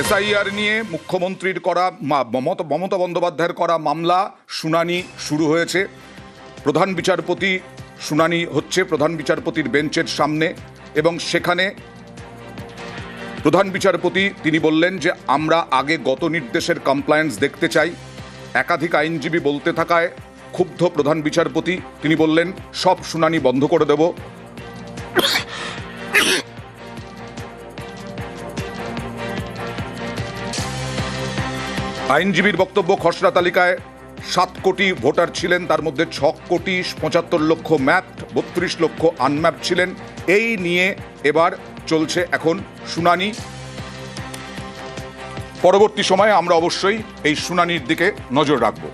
SIR নিয়ে মুখ্যমন্ত্রীর করা মমতা বন্দ্যোপাধ্যায়ের করা মামলা শুনানি শুরু হয়েছে। প্রধান বিচারপতি শুনানি হচ্ছে, প্রধান বিচারপতির বেঞ্চের সামনে। এবং সেখানে প্রধান বিচারপতি তিনি বললেন যে, আমরা আগে গত নির্দেশের কমপ্লায়েন্স দেখতে চাই। একাধিক আইনজীবী বলতে থাকায় ক্ষুব্ধ প্রধান বিচারপতি। তিনি বললেন, সব শুনানি বন্ধ করে দেব। আইনজীবীর বক্তব্য খসড়া তালিকায়, সাত কোটি ভোটার ছিলেন, তার মধ্যে ছ কোটি পঁচাত্তর লক্ষ ম্যাপ বত্রিশ লক্ষ আনম্যাপ ছিলেন। এই নিয়ে এবার চলছে এখন শুনানি। পরবর্তী সময়ে আমরা অবশ্যই এই শুনানির দিকে নজর রাখব।